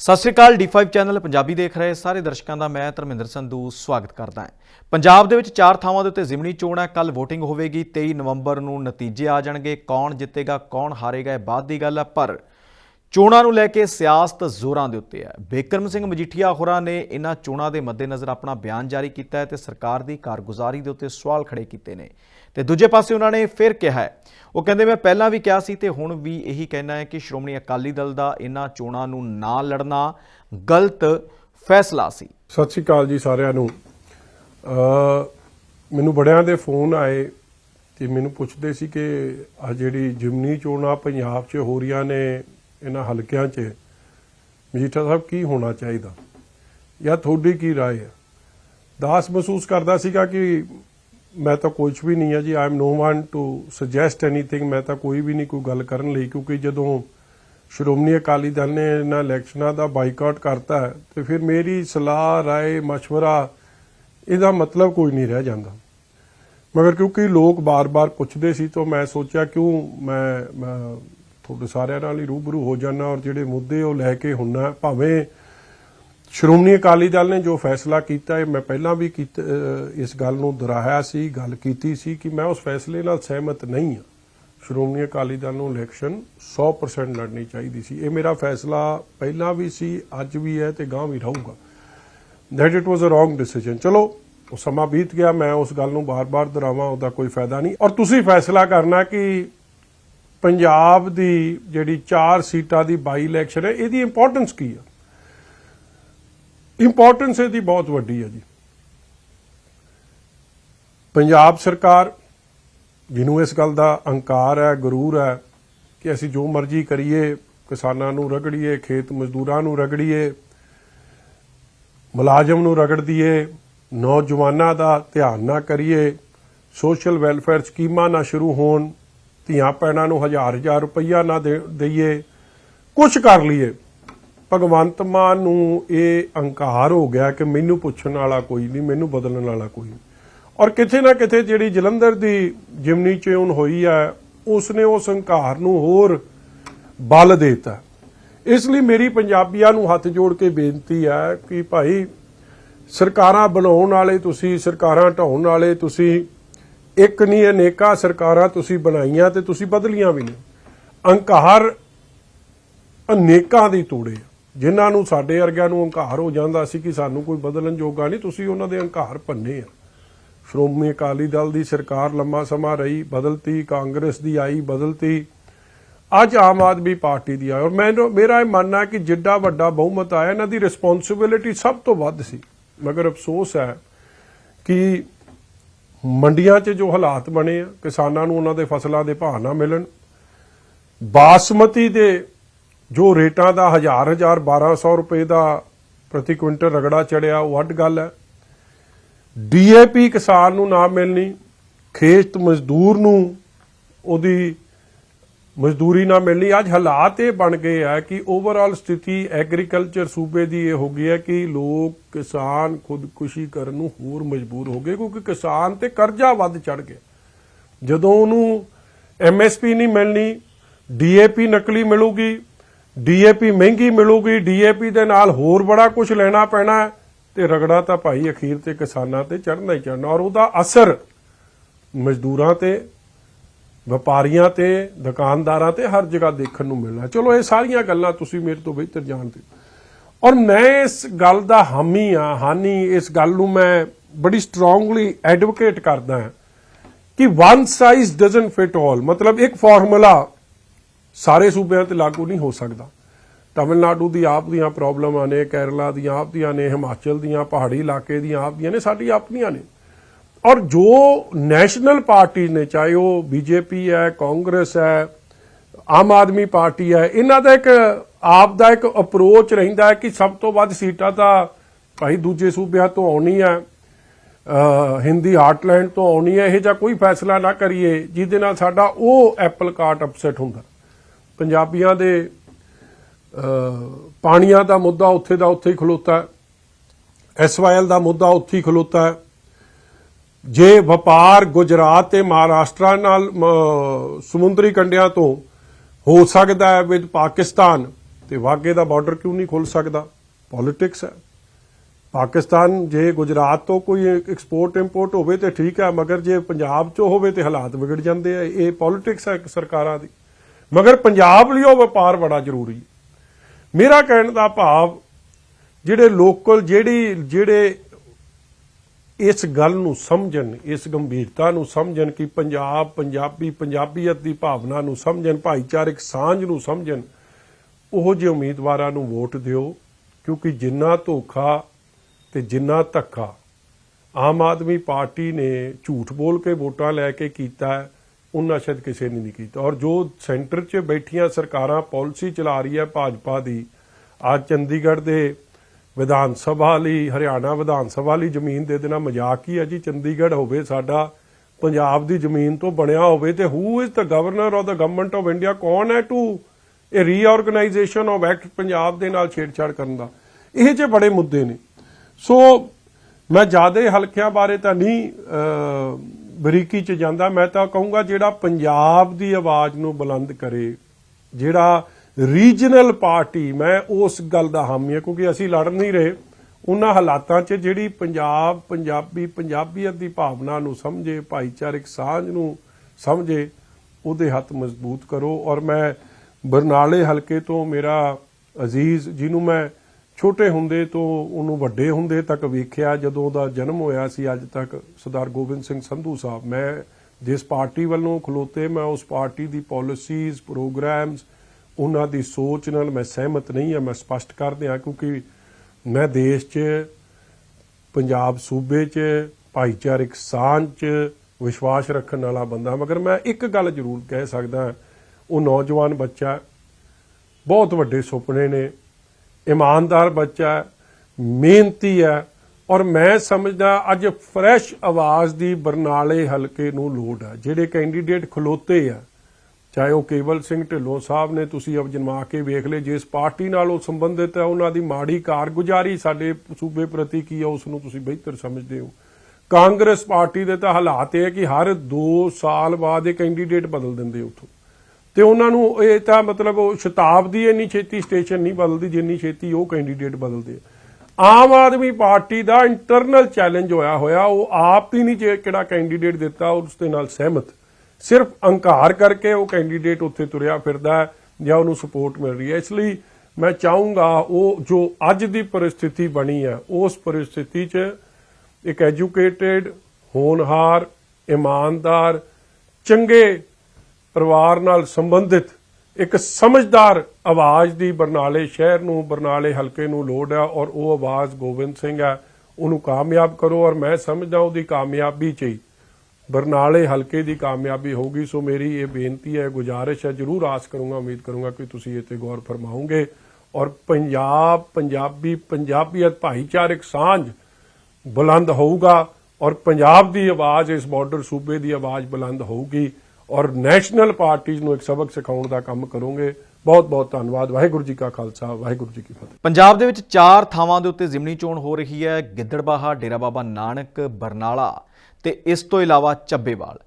ਸਤਿ ਸ਼੍ਰੀ ਅਕਾਲ D5 channel Punjabi ਦੇਖ ਰਹੇ ਸਾਰੇ ਦਰਸ਼ਕਾਂ ਦਾ ਮੈਂ ਧਰਮਿੰਦਰ ਸੰਧੂ ਸਵਾਗਤ ਕਰਦਾ ਹਾਂ। ਪੰਜਾਬ ਦੇ ਵਿੱਚ ਚਾਰ ਥਾਵਾਂ ਦੇ ਉੱਤੇ ਜ਼ਿਮਨੀ ਚੋਣ ਹੈ। ਕੱਲ VOTING ਹੋਵੇਗੀ 23 ਨਵੰਬਰ ਨੂੰ ਨਤੀਜੇ ਆ ਜਾਣਗੇ। ਕੌਣ ਜਿੱਤੇਗਾ, ਕੌਣ ਹਾਰੇਗਾ, ਇਹ ਬਾਅਦ ਦੀ ਗੱਲ ਹੈ, ਪਰ ਚੋਣਾਂ ਨੂੰ ਲੈ ਕੇ ਸਿਆਸਤ ਜ਼ੋਰਾਂ ਦੇ ਉੱਤੇ ਹੈ। ਬੇਕਰਮ ਸਿੰਘ ਮਜੀਠੀਆ ਹੋਰਾਂ ਨੇ ਇਹਨਾਂ ਚੋਣਾਂ ਦੇ ਮੱਦੇਨਜ਼ਰ ਆਪਣਾ ਬਿਆਨ ਜਾਰੀ ਕੀਤਾ ਹੈ ਤੇ ਸਰਕਾਰ ਦੀ ਕਾਰਗੁਜ਼ਾਰੀ ਦੇ ਉੱਤੇ ਸਵਾਲ ਖੜੇ ਕੀਤੇ ਨੇ। ਤੇ ਦੂਜੇ ਪਾਸੇ ਉਹਨਾਂ ਨੇ ਫਿਰ ਕਿਹਾ ਹੈ, ਉਹ ਕਹਿੰਦੇ, ਮੈਂ ਪਹਿਲਾਂ ਵੀ ਕਿਹਾ ਸੀ ਤੇ ਹੁਣ ਵੀ ਇਹੀ ਕਹਿਣਾ ਹੈ ਕਿ ਸ਼੍ਰੋਮਣੀ ਅਕਾਲੀ ਦਲ ਦਾ ਇਹਨਾਂ ਚੋਣਾਂ ਨੂੰ ਨਾ ਲੜਨਾ ਗਲਤ ਫੈਸਲਾ ਸੀ। ਸਤਿ ਸ਼੍ਰੀ ਅਕਾਲ ਜੀ ਸਾਰਿਆਂ ਨੂੰ। ਮੈਨੂੰ ਬੜਿਆਂ ਦੇ ਫੋਨ ਆਏ ਤੇ ਮੈਨੂੰ ਪੁੱਛਦੇ ਸੀ ਕਿ ਆ ਜਿਹੜੀ ਜਿਮਨੀ ਚੋਣਾਂ ਪੰਜਾਬ 'ਚ ਹੋ ਰਹੀਆਂ ਨੇ ਇਹਨਾਂ ਹਲਕਿਆਂ 'ਚ ਮਜੀਠਾ ਸਾਹਿਬ ਕੀ ਹੋਣਾ ਚਾਹੀਦਾ ਜਾਂ ਤੁਹਾਡੀ ਕੀ رائے ਹੈ ਦਾਸ ਮਹਿਸੂਸ ਕਰਦਾ ਸੀਗਾ ਕਿ ਮੈਂ ਤਾਂ ਕੁਝ ਵੀ ਨਹੀਂ ਹੈ ਜੀ I am no one to suggest anything ਮੈਂ ਤਾਂ ਕੋਈ ਵੀ ਨਹੀਂ ਕੋਈ ਗੱਲ ਕਰਨ ਲਈ ਕਿਉਂਕਿ ਜਦੋਂ ਸ਼੍ਰੋਮਣੀ ਅਕਾਲੀ ਦਲ ਨੇ ਇਹਨਾਂ ਇਲੈਕਸ਼ਨਾਂ ਦਾ ਬਾਈਕਾਟ ਕਰਤਾ ਹੈ, ਤੇ ਫਿਰ ਮੇਰੀ ਸਲਾਹ ਰਾਏ مشورہ ਇਹਦਾ ਮਤਲਬ ਕੋਈ ਨਹੀਂ ਰਹਿ ਜਾਂਦਾ ਮਗਰ ਕਿਉਂਕਿ ਲੋਕ ਬਾਰ-ਬਾਰ ਪੁੱਛਦੇ ਸੀ ਤਾਂ ਮੈਂ ਸੋਚਿਆ ਕਿਉਂ ਮੈਂ ਮੈਂ ਤੁਹਾਡੇ ਸਾਰਿਆਂ ਨਾਲ ਹੀ ਰੂਬਰੂ ਹੋ ਜਾਣਾ ਔਰ ਜਿਹੜੇ ਮੁੱਦੇ ਉਹ ਲੈ ਕੇ ਹੁੰਨਾ ਭਾਵੇਂ ਸ਼੍ਰੋਮਣੀ ਅਕਾਲੀ ਦਲ ਨੇ ਜੋ ਫੈਸਲਾ ਕੀਤਾ ਇਹ ਮੈਂ ਪਹਿਲਾਂ ਵੀ ਕੀਤਾ- ਇਸ ਗੱਲ ਨੂੰ ਦੁਹਰਾਇਆ ਸੀ, ਗੱਲ ਕੀਤੀ ਸੀ ਕਿ ਮੈਂ ਉਸ ਫੈਸਲੇ ਨਾਲ ਸਹਿਮਤ ਨਹੀਂ ਹਾਂ। ਸ਼੍ਰੋਮਣੀ ਅਕਾਲੀ ਦਲ ਨੂੰ ਇਲੈਕਸ਼ਨ 100% ਲੜਨੀ ਚਾਹੀਦੀ ਸੀ। ਇਹ ਮੇਰਾ ਫੈਸਲਾ ਪਹਿਲਾਂ ਵੀ ਸੀ, ਅੱਜ ਵੀ ਹੈ ਤੇ ਗਾਂ ਵੀ ਰਹੂਗਾ। That it was a wrong decision ਚਲੋ, ਉਹ ਸਮਾਂ ਬੀਤ ਗਿਆ, ਮੈਂ ਉਸ ਗੱਲ ਨੂੰ ਬਾਰ-ਬਾਰ ਦੁਹਰਾਵਾਂ, ਉਹਦਾ ਕੋਈ ਫਾਇਦਾ ਨਹੀਂ। ਔਰ ਤੁਸੀਂ ਫੈਸਲਾ ਕਰਨਾ ਕਿ ਪੰਜਾਬ ਦੀ ਜਿਹੜੀ 4 ਸੀਟਾਂ ਦੀ ਬਾਈ ਇਲੈਕਸ਼ਨ ਹੈ, ਇਹਦੀ ਇੰਪੋਰਟੈਂਸ ਕੀ ਆ? ਇੰਪੋਰਟੈਂਸ ਇਹਦੀ ਬਹੁਤ ਵੱਡੀ ਹੈ ਜੀ। ਪੰਜਾਬ ਸਰਕਾਰ, ਜਿਹਨੂੰ ਇਸ ਗੱਲ ਦਾ ਅਹੰਕਾਰ ਹੈ, ਗਰੂਰ ਹੈ ਕਿ ਅਸੀਂ ਜੋ ਮਰਜ਼ੀ ਕਰੀਏ, ਕਿਸਾਨਾਂ ਨੂੰ ਰਗੜੀਏ, ਖੇਤ ਮਜ਼ਦੂਰਾਂ ਨੂੰ ਰਗੜੀਏ, ਮੁਲਾਜ਼ਮ ਨੂੰ ਰਗੜ ਦਈਏ, ਨੌਜਵਾਨਾਂ ਦਾ ਧਿਆਨ ਨਾ ਕਰੀਏ ਸੋਸ਼ਲ ਵੈਲਫੇਅਰ ਸਕੀਮਾਂ ਨਾ ਸ਼ੁਰੂ ਹੋਣ ਧੀਆਂ ਪੈਣਾ ਨੂੰ ਹਜ਼ਾਰ ਹਜ਼ਾਰ ਰੁਪਈਆ ਨਾ ਦੇ- ਦਈਏ ਕੁਝ ਕਰ ਲਈਏ। ਭਗਵੰਤ ਮਾਨ ਨੂੰ ਇਹ ਅਹੰਕਾਰ ਹੋ ਗਿਆ ਕਿ ਮੈਨੂੰ ਪੁੱਛਣ ਵਾਲਾ ਕੋਈ ਨਹੀਂ, ਮੈਨੂੰ ਬਦਲਣ ਵਾਲਾ ਕੋਈ ਨਹੀਂ। ਔਰ ਕਿਤੇ ਨਾ ਕਿਤੇ ਜਿਹੜੀ ਜਲੰਧਰ ਦੀ ਜਿਮਨੀ ਚੋਣ ਹੋਈ ਹੈ, ਉਸਨੇ ਉਸ ਹੰਕਾਰ ਨੂੰ ਹੋਰ ਬਲ ਦੇਤਾ। ਇਸ ਲਈ ਮੇਰੀ ਪੰਜਾਬੀਆਂ ਨੂੰ ਹੱਥ ਜੋੜ ਕੇ ਬੇਨਤੀ ਹੈ ਕਿ ਭਾਈ, ਸਰਕਾਰਾਂ ਬਣਾਉਣ ਵਾਲੇ ਤੁਸੀਂ, ਸਰਕਾਰਾਂ ਢਾਉਣ ਵਾਲੇ ਤੁਸੀਂ ਇੱਕ ਨਹੀਂ, ਅਨੇਕਾਂ ਸਰਕਾਰਾਂ ਤੁਸੀਂ ਬਣਾਈਆਂ ਤੇ ਤੁਸੀਂ ਬਦਲੀਆਂ ਵੀ ਨਹੀਂ ਹੰਕਾਰ ਅਨੇਕਾਂ ਦੀ ਤੋੜੇ ਆ। ਜਿਨ੍ਹਾਂ ਨੂੰ ਸਾਡੇ ਵਰਗਿਆਂ ਨੂੰ ਹੰਕਾਰ ਹੋ ਜਾਂਦਾ ਸੀ ਕਿ ਸਾਨੂੰ ਕੋਈ ਬਦਲਣ ਜੋਗਾ ਨਹੀਂ, ਤੁਸੀਂ ਉਹਨਾਂ ਦੇ ਹੰਕਾਰ ਭੰਨੇ ਆ। ਸ਼੍ਰੋਮਣੀ ਅਕਾਲੀ ਦਲ ਦੀ ਸਰਕਾਰ ਲੰਮਾ ਸਮਾਂ ਰਹੀ, ਬਦਲਤੀ, ਕਾਂਗਰਸ ਦੀ ਆਈ, ਬਦਲਤੀ। ਅੱਜ ਆਮ ਆਦਮੀ ਪਾਰਟੀ ਦੀ ਆਈ। ਔਰ ਮੈਨੂੰ ਮੇਰਾ ਇਹ ਮੰਨਣਾ ਕਿ ਜਿੱਡਾ ਵੱਡਾ ਬਹੁਮਤ ਆਇਆ, ਇਹਨਾਂ ਦੀ ਰਿਸਪੌਂਸਿਬਿਲਿਟੀ ਸਭ ਤੋਂ ਵੱਧ ਸੀ। ਮਗਰ ਅਫਸੋਸ ਹੈ ਕਿ ਮੰਡੀਆਂ 'ਚ ਜੋ ਹਾਲਾਤ ਬਣੇ ਆ, ਕਿਸਾਨਾਂ ਨੂੰ ਉਹਨਾਂ ਦੇ ਫਸਲਾਂ ਦੇ ਭਾਅ ਨਾ ਮਿਲਣ। ਬਾਸਮਤੀ ਦੇ ਜੋ ਰੇਟਾਂ ਦਾ ਹਜ਼ਾਰ ਹਜ਼ਾਰ 1200 ਰੁਪਏ ਦਾ ਪ੍ਰਤੀ ਕੁਇੰਟਲ ਰਗੜਾ ਚੜਿਆ, ਉਹ ਅੱਡ ਗੱਲ ਹੈ। ਡੀਏਪੀ ਕਿਸਾਨ ਨੂੰ ਨਾ ਮਿਲਣੀ, ਖੇਤ ਮਜ਼ਦੂਰ ਨੂੰ ਉਹਦੀ ਮਜ਼ਦੂਰੀ ਨਾ ਮਿਲਣੀ। ਅੱਜ ਹਾਲਾਤ ਇਹ ਬਣ ਗਏ ਆ ਕਿ ਓਵਰਆਲ ਸਥਿਤੀ ਐਗਰੀਕਲਚਰ ਸੂਬੇ ਦੀ ਇਹ ਹੋ ਗਈ ਹੈ ਕਿ ਲੋਕ ਕਿਸਾਨ ਖੁਦਕੁਸ਼ੀ ਕਰਨ ਨੂੰ ਹੋਰ ਮਜਬੂਰ ਹੋ ਗਏ ਕਿਉਂਕਿ ਕਿਸਾਨ ਤੇ ਕਰਜ਼ਾ ਵੱਧ ਚੜ ਗਿਆ। ਜਦੋਂ ਉਹਨੂੰ ਐਮਐਸਪੀ ਨਹੀਂ ਮਿਲਣੀ ਡੀਏਪੀ ਨਕਲੀ ਮਿਲੂਗੀ ਡੀਏਪੀ ਮਹਿੰਗੀ ਮਿਲੂਗੀ ਡੀਏਪੀ ਦੇ ਨਾਲ ਹੋਰ ਬੜਾ ਕੁਝ ਲੈਣਾ ਪੈਣਾ ਹੈ, ਤੇ ਰਗੜਾ ਤਾਂ ਭਾਈ ਅਖੀਰ ਤੇ ਕਿਸਾਨਾਂ ਤੇ ਚੜਨਾ ਹੀ ਚੜਨਾ ਔਰ ਉਹਦਾ ਅਸਰ ਮਜ਼ਦੂਰਾਂ ਤੇ ਵਪਾਰੀਆਂ ਤੇ, ਦੁਕਾਨਦਾਰਾਂ ਤੇ ਹਰ ਜਗ੍ਹਾ ਦੇਖਣ ਨੂੰ ਮਿਲਣਾ। ਚਲੋ ਇਹ ਸਾਰੀਆਂ ਗੱਲਾਂ ਤੁਸੀਂ ਮੇਰੇ ਤੋਂ ਬਿਹਤਰ ਜਾਣਦੇ ਹੋ। ਔਰ ਮੈਂ ਇਸ ਗੱਲ ਦਾ ਹਾਮੀ ਆ, ਹਾਨੀ, ਇਸ ਗੱਲ ਨੂੰ ਮੈਂ ਬੜੀ ਸਟਰੋਂਗਲੀ ਐਡਵੋਕੇਟ ਕਰਦਾ ਹਾਂ ਕਿ one size doesn't fit all ਮਤਲਬ ਇੱਕ ਫਾਰਮੂਲਾ ਸਾਰੇ ਸੂਬਿਆਂ ਤੇ ਲਾਗੂ ਨਹੀਂ ਹੋ ਸਕਦਾ। ਤਮਿਲਨਾਡੂ ਦੀ ਆਪ ਦੀਆਂ ਪ੍ਰੋਬਲਮਾਂ ਨੇ, ਕੇਰਲਾ ਦੀਆਂ ਆਪ ਦੀਆਂ ਨੇ, ਹਿਮਾਚਲ ਦੀਆਂ, ਪਹਾੜੀ ਇਲਾਕੇ ਦੀਆਂ ਆਪ ਦੀਆਂ ਨੇ, ਸਾਡੀ ਆਪਣੀਆਂ ਨੇ। ਔਰ ਜੋ ਨੈਸ਼ਨਲ ਪਾਰਟੀ ਨੇ, ਚਾਹੇ ਉਹ ਬੀਜੇਪੀ ਹੈ, ਕਾਂਗਰਸ ਹੈ, ਆਮ ਆਦਮੀ ਪਾਰਟੀ ਹੈ, ਇਹਨਾਂ ਦਾ ਇੱਕ, ਆਪ ਦਾ ਇੱਕ ਅਪਰੋਚ ਰਹਿੰਦਾ ਹੈ ਕਿ ਸਭ ਤੋਂ ਵੱਧ ਸੀਟਾਂ ਤਾਂ ਭਾਈ ਦੂਜੇ ਸੂਬਿਆਂ ਤੋਂ ਆਉਣੀ ਹੈ ਹਿੰਦੀ ਹਾਰਟਲੈਂਡ ਤੋਂ ਆਉਣੀ ਹੈ ਇਹ ਜਾਂ ਕੋਈ ਫੈਸਲਾ ਨਾ ਕਰੀਏ, ਜਿਹਦੇ ਨਾਲ ਸਾਡਾ ਉਹ ਐਪਲ ਕਾਰਟ ਅਪਸੈਟ ਹੁੰਦਾ। ਪੰਜਾਬੀਆਂ ਦੇ ਪਾਣੀਆਂ ਦਾ ਮੁੱਦਾ ਉੱਥੇ ਦਾ ਉੱਥੇ ਹੀ ਖਲੋਤਾ ਹੈ ਐਸਵਾਈਐਲ ਦਾ ਮੁੱਦਾ ਉੱਥੇ ਹੀ ਖਲੋਤਾ ਹੈ। ਜੇ ਵਪਾਰ ਗੁਜਰਾਤ ਤੇ ਮਹਾਰਾਸ਼ਟਰ ਨਾਲ ਸਮੁੰਦਰੀ ਕੰਡਿਆਂ ਤੋਂ ਹੋ ਸਕਦਾ ਹੈ ਵਿਦ ਪਾਕਿਸਤਾਨ, ਤੇ ਵਾਗੇ ਦਾ ਬਾਰਡਰ ਕਿਉਂ ਨਹੀਂ ਖੁੱਲ ਸਕਦਾ? ਪੋਲਿਟਿਕਸ ਹੈ। ਪਾਕਿਸਤਾਨ ਜੇ ਗੁਜਰਾਤ ਤੋਂ ਕੋਈ ਐਕਸਪੋਰਟ ਇੰਪੋਰਟ ਹੋਵੇ ਤੇ ਠੀਕ ਹੈ, ਮਗਰ ਜੇ ਪੰਜਾਬ ਚੋਂ ਹੋਵੇ ਤੇ ਹਾਲਾਤ ਵਿਗੜ ਜਾਂਦੇ ਆ। ਇਹ ਪੋਲਿਟਿਕਸ ਹੈ ਇੱਕ ਸਰਕਾਰਾਂ ਦੀ। ਮਗਰ ਪੰਜਾਬ ਲਈ ਉਹ ਵਪਾਰ ਬੜਾ ਜ਼ਰੂਰੀ ਹੈ। ਮੇਰਾ ਕਹਿਣ ਦਾ ਭਾਵ, ਜਿਹੜੇ ਲੋਕਲ ਜਿਹੜੀ, ਜਿਹੜੇ ਇਸ ਗੱਲ ਨੂੰ ਸਮਝਣ ਇਸ ਗੰਭੀਰਤਾ ਨੂੰ ਸਮਝਣ ਕਿ ਪੰਜਾਬ ਪੰਜਾਬੀ ਪੰਜਾਬੀਅਤ ਦੀ ਭਾਵਨਾ ਨੂੰ ਸਮਝਣ ਭਾਈਚਾਰਕ ਸਾਂਝ ਨੂੰ ਸਮਝਣ ਉਹ ਜਿਹੇ ਉਮੀਦਵਾਰਾਂ ਨੂੰ ਵੋਟ ਦਿਓ ਕਿਉਂਕਿ ਜਿੰਨਾ ਧੋਖਾ ਤੇ ਜਿੰਨਾ ਧੱਕਾ ਆਮ ਆਦਮੀ ਪਾਰਟੀ ਨੇ ਝੂਠ ਬੋਲ ਕੇ ਵੋਟਾਂ ਲੈ ਕੇ ਕੀਤਾ ਹੈ, ਉਹਨਾਂ ਸ਼ਾਇਦ ਕਿਸੇ ਨੇ ਨਹੀਂ ਕੀਤਾ। ਔਰ ਜੋ ਸੈਂਟਰ 'ਚ ਬੈਠੀਆਂ ਸਰਕਾਰਾਂ ਪਾਲਿਸੀ ਚਲਾ ਰਹੀ ਹੈ ਭਾਜਪਾ ਦੀ ਅੱਜ ਚੰਡੀਗੜ੍ਹ ਦੇ ਵਿਧਾਨ ਸਭਾ ਲਈ, ਹਰਿਆਣਾ ਵਿਧਾਨ ਸਭਾ ਲਈ ਜ਼ਮੀਨ ਦੇ ਦੇਣਾ ਮਜ਼ਾਕ ਹੀ ਹੈ ਜੀ। ਚੰਡੀਗੜ੍ਹ ਹੋਵੇ ਸਾਡਾ, ਪੰਜਾਬ ਦੀ ਜ਼ਮੀਨ ਤੋਂ ਬਣਿਆ ਹੋਵੇ ਤੇ who is the governor of the government of India ਕੌਣ ਹੈ ਟੂ ਇਹ ਰੀਆਰਗੇਨਾਈਜੇਸ਼ਨ ਆਫ ਐਕਟ ਪੰਜਾਬ ਦੇ ਨਾਲ ਛੇੜਛਾੜ ਕਰਨ ਦਾ। ਇਹ ਜੇ ਬੜੇ ਮੁੱਦੇ ਨੇ। ਸੋ ਮੈਂ ਜ਼ਿਆਦਾ ਹਲਕਿਆਂ ਬਾਰੇ ਤਾਂ ਨਹੀਂ ਬਰੀਕੀ ਚ ਜਾਂਦਾ। ਮੈਂ ਤਾਂ ਕਹੂੰਗਾ ਜਿਹੜਾ ਪੰਜਾਬ ਦੀ ਆਵਾਜ਼ ਨੂੰ ਬੁਲੰਦ ਕਰੇ, ਜਿਹੜਾ ਰੀਜਨਲ ਪਾਰਟੀ, ਮੈਂ ਉਸ ਗੱਲ ਦਾ ਹਾਮੀ ਹਾਂ, ਕਿਉਂਕਿ ਅਸੀਂ ਲੜ ਨਹੀਂ ਰਹੇ। ਉਹਨਾਂ ਹਾਲਾਤਾਂ 'ਚ ਜਿਹੜੀ ਪੰਜਾਬ, ਪੰਜਾਬੀ, ਪੰਜਾਬੀਅਤ ਦੀ ਭਾਵਨਾ ਨੂੰ ਸਮਝੇ, ਭਾਈਚਾਰਕ ਸਾਂਝ ਨੂੰ ਸਮਝੇ, ਉਹਦੇ ਹੱਥ ਮਜ਼ਬੂਤ ਕਰੋ। ਔਰ ਮੈਂ ਬਰਨਾਲੇ ਹਲਕੇ ਤੋਂ ਮੇਰਾ ਅਜ਼ੀਜ਼, ਜਿਹਨੂੰ ਮੈਂ ਛੋਟੇ ਹੁੰਦੇ ਤੋਂ ਉਹਨੂੰ ਵੱਡੇ ਹੁੰਦੇ ਤੱਕ ਵੇਖਿਆ, ਜਦੋਂ ਉਹਦਾ ਜਨਮ ਹੋਇਆ ਸੀ, ਅੱਜ ਤੱਕ ਸਰਦਾਰ ਗੋਬਿੰਦ ਸਿੰਘ ਸੰਧੂ ਸਾਹਿਬ। ਮੈਂ ਜਿਸ ਪਾਰਟੀ ਵੱਲੋਂ ਖਲੋਤੇ, ਮੈਂ ਉਸ ਪਾਰਟੀ ਦੀ ਪਾਲਿਸੀਜ਼ ਪ੍ਰੋਗਰਾਮਸ ਉਹਨਾਂ ਦੀ ਸੋਚ ਨਾਲ ਮੈਂ ਸਹਿਮਤ ਨਹੀਂ ਹਾਂ, ਮੈਂ ਸਪਸ਼ਟ ਕਰ ਦਿਆਂ, ਕਿਉਂਕਿ ਮੈਂ ਦੇਸ਼ 'ਚ, ਪੰਜਾਬ ਸੂਬੇ 'ਚ, ਭਾਈਚਾਰਕ ਸਾਂਝ 'ਚ ਵਿਸ਼ਵਾਸ ਰੱਖਣ ਵਾਲਾ ਬੰਦਾ ਮਗਰ ਮੈਂ ਇੱਕ ਗੱਲ ਜ਼ਰੂਰ ਕਹਿ ਸਕਦਾ ਉਹ ਨੌਜਵਾਨ ਬੱਚਾ, ਬਹੁਤ ਵੱਡੇ ਸੁਪਨੇ ਨੇ, ਇਮਾਨਦਾਰ ਬੱਚਾ, ਮਿਹਨਤੀ ਹੈ, ਔਰ ਮੈਂ ਸਮਝਦਾ ਅੱਜ ਫਰੈਸ਼ ਆਵਾਜ਼ ਦੀ ਬਰਨਾਲੇ ਹਲਕੇ ਨੂੰ ਲੋੜ ਹੈ, ਜਿਹੜੇ ਕੈਂਡੀਡੇਟ ਖਲੋਤੇ ਆ। ਚਾਹੇ ਉਹ ਕੇਵਲ ਸਿੰਘ ਢਿੱਲੋਂ ਸਾਹਿਬ ਨੇ ਤੁਸੀਂ ਅਜਨਮਾ ਕੇ ਵੇਖ ਲਏ, ਜਿਸ ਪਾਰਟੀ ਨਾਲ ਉਹ ਸੰਬੰਧਿਤ ਹੈ, ਉਹਨਾਂ ਦੀ ਮਾੜੀ ਕਾਰਗੁਜ਼ਾਰੀ ਸਾਡੇ ਸੂਬੇ ਪ੍ਰਤੀ ਕੀ ਹੈ, ਉਸ ਨੂੰ ਤੁਸੀਂ ਬਿਹਤਰ ਸਮਝਦੇ ਹੋ। ਕਾਂਗਰਸ ਪਾਰਟੀ ਦੇ ਤਾਂ ਹਾਲਾਤ ਇਹ ਹੈ ਕਿ ਹਰ 2 ਸਾਲ ਬਾਅਦ ਇਹ ਕੈਂਡੀਡੇਟ ਬਦਲ ਦਿੰਦੇ ਉੱਥੋਂ। ਤੇ ਉਹਨਾਂ ਨੂੰ ਇਹ ਤਾਂ ਮਤਲਬ ਉਹ ਸ਼ਤਾਬਦੀ ਇੰਨੀ ਛੇਤੀ ਸਟੇਸ਼ਨ ਨਹੀਂ ਬਦਲਦੀ, ਜਿੰਨੀ ਛੇਤੀ ਉਹ ਕੈਂਡੀਡੇਟ ਬਦਲਦੇ ਆਮ ਆਦਮੀ ਪਾਰਟੀ ਦਾ ਇੰਟਰਨਲ ਚੈਲੰਜ ਹੋਇਆ ਹੋਇਆ, ਉਹ ਆਪ ਹੀ ਨਹੀਂ ਜੇ ਕਿਹੜਾ ਕੈਂਡੀਡੇਟ ਦਿੱਤਾ, ਉਸ ਦੇ ਨਾਲ ਸਹਿਮਤ। ਸਿਰਫ ਅਹੰਕਾਰ ਕਰਕੇ ਉਹ ਕੈਂਡੀਡੇਟ ਉੱਥੇ ਤੁਰਿਆ ਫਿਰਦਾ ਜਾਂ ਉਹਨੂੰ ਸਪੋਰਟ ਮਿਲ ਰਹੀ ਹੈ। ਇਸ ਲਈ ਮੈਂ ਚਾਹੂੰਗਾ ਉਹ ਜੋ ਅੱਜ ਦੀ ਪਰਿਸਥਿਤੀ ਬਣੀ ਹੈ, ਉਸ ਪਰਿਸਥਿਤੀ 'ਚ ਇੱਕ ਐਜੂਕੇਟਿਡ ਹੋਣਹਾਰ, ਇਮਾਨਦਾਰ, ਚੰਗੇ ਪਰਿਵਾਰ ਨਾਲ ਸੰਬੰਧਿਤ ਇੱਕ ਸਮਝਦਾਰ ਆਵਾਜ਼ ਦੀ ਬਰਨਾਲੇ ਸ਼ਹਿਰ ਨੂੰ, ਬਰਨਾਲੇ ਹਲਕੇ ਨੂੰ ਲੋੜ ਹੈ ਔਰ ਉਹ ਆਵਾਜ਼ ਗੋਬਿੰਦ ਸਿੰਘ ਹੈ। ਉਹਨੂੰ ਕਾਮਯਾਬ ਕਰੋ ਔਰ ਮੈਂ ਸਮਝਦਾ ਉਹਦੀ ਕਾਮਯਾਬੀ ਚ ਹੀ ਬਰਨਾਲੇ ਹਲਕੇ ਦੀ ਕਾਮਯਾਬੀ ਹੋਊਗੀ, ਸੋ ਮੇਰੀ ਇਹ ਬੇਨਤੀ ਹੈ, ਗੁਜ਼ਾਰਿਸ਼ ਹੈ, ਜਰੂਰ ਆਸ ਕਰੂੰਗਾ, ਉਮੀਦ ਕਰੂੰਗਾ ਕਿ ਤੁਸੀਂ ਇਹ ਤੇ ਗੌਰ ਫਰਮਾਓਗੇ। ਔਰ ਪੰਜਾਬ, ਪੰਜਾਬੀ, ਪੰਜਾਬੀਅਤ ਭਾਈਚਾਰਕ ਸਾਂਝ ਬੁਲੰਦ ਹੋਊਗਾ, ਔਰ ਪੰਜਾਬ ਦੀ ਆਵਾਜ਼, ਇਸ ਬਾਰਡਰ ਸੂਬੇ ਦੀ ਆਵਾਜ਼ ਬੁਲੰਦ ਹੋਊਗੀ, ਔਰ ਨੈਸ਼ਨਲ ਪਾਰਟੀਆਂ ਨੂੰ ਇੱਕ ਸਬਕ ਸਿਖਾਉਣ ਦਾ ਕੰਮ ਕਰੋਗੇ। ਬਹੁਤ ਬਹੁਤ ਧੰਨਵਾਦ, ਵਾਹਿਗੁਰੂ ਜੀ ਕਾ ਖਾਲਸਾ, ਵਾਹਿਗੁਰੂ ਜੀ ਕੀ ਫਤਿਹ। ਪੰਜਾਬ ਦੇ ਵਿੱਚ ਚਾਰ ਥਾਵਾਂ ਦੇ ਉੱਤੇ ਜ਼ਿਮਨੀ ਚੋਣ ਹੋ ਰਹੀ ਹੈ। ਗਿੱਦੜਬਾਹਾ, ਡੇਰਾ ਬਾਬਾ ਨਾਨਕ, ਬਰਨਾਲਾ। ਤੇ ਇਸ ਤੋਂ ਇਲਾਵਾ ਚੱਬੇਵਾਲ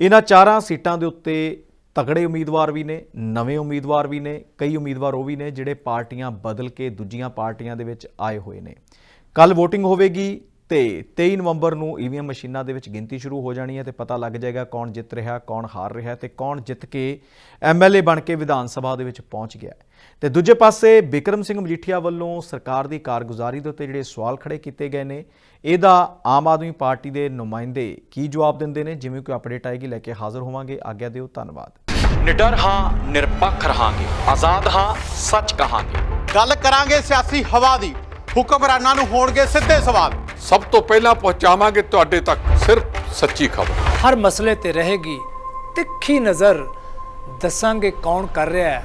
ਇਹਨਾਂ ਚਾਰਾਂ ਸੀਟਾਂ ਦੇ ਉੱਤੇ ਤਗੜੇ ਉਮੀਦਵਾਰ ਵੀ ਨੇ, ਨਵੇਂ ਉਮੀਦਵਾਰ ਵੀ ਨੇ, ਕਈ ਉਮੀਦਵਾਰ ਉਹ ਵੀ ਨੇ ਜਿਹੜੇ ਪਾਰਟੀਆਂ ਬਦਲ ਕੇ ਦੂਜੀਆਂ ਪਾਰਟੀਆਂ ਦੇ ਵਿੱਚ ਆਏ ਹੋਏ ਨੇ ਕੱਲ VOTING ਹੋਵੇਗੀ ਤੇ 23 ਨਵੰਬਰ ਨੂੰ ਈਵੀਐਮ ਮਸ਼ੀਨਾਂ ਦੇ ਵਿੱਚ ਗਿਣਤੀ ਸ਼ੁਰੂ ਹੋ ਜਾਣੀ ਹੈ ਤੇ ਪਤਾ ਲੱਗ ਜਾਏਗਾ ਕੌਣ ਜਿੱਤ ਰਿਹਾ, ਕੌਣ ਹਾਰ ਰਿਹਾ ਤੇ ਕੌਣ ਜਿੱਤ ਕੇ ਐਮਐਲਏ ਬਣ ਕੇ ਵਿਧਾਨ ਸਭਾ ਦੇ ਵਿੱਚ ਪਹੁੰਚ ਗਿਆ ਹੈ। ਤੇ ਦੂਜੇ ਪਾਸੇ ਬਿਕਰਮ ਸਿੰਘ ਮਜੀਠੀਆ ਵੱਲੋਂ ਸਰਕਾਰ ਦੀ ਕਾਰਗੁਜ਼ਾਰੀ ਦੇ ਉੱਤੇ ਜਿਹੜੇ ਸਵਾਲ ਖੜੇ ਕੀਤੇ ਗਏ ਨੇ ਇਹਦਾ ਆਮ ਆਦਮੀ ਪਾਰਟੀ ਦੇ ਨੁਮਾਇੰਦੇ ਕੀ ਜਵਾਬ ਦਿੰਦੇ ਨੇ? ਜਿਵੇਂ ਕੋਈ ਅਪਡੇਟ ਆਏਗੀ ਲੈ ਕੇ ਹਾਜ਼ਰ ਹੋਵਾਂਗੇ। ਆਗਿਆ ਦਿਓ ਧੰਨਵਾਦ। ਨਿਡਰ ਹਾਂ ਨਿਰਪੱਖ ਰਹਾਂਗੇ। ਆਜ਼ਾਦ ਹਾਂ ਸੱਚ ਕਹਾਂਗੇ। ਗੱਲ ਕਰਾਂਗੇ ਸਿਆਸੀ ਹਵਾ ਦੀ। ਹੁਕਮਰਾਨਾਂ ਨੂੰ ਹੋਣਗੇ ਸਿੱਧੇ ਸਵਾਲ। ਸਭ ਤੋਂ ਪਹਿਲਾਂ ਪਹੁੰਚਾਵਾਂਗੇ ਤੁਹਾਡੇ ਤੱਕ ਸਿਰਫ ਸੱਚੀ ਖਬਰ। ਹਰ ਮਸਲੇ ਤੇ ਰਹੇਗੀ ਤਿੱਖੀ ਨਜ਼ਰ। ਦੱਸਾਂਗੇ ਕੌਣ ਕਰ ਰਿਹਾ ਹੈ।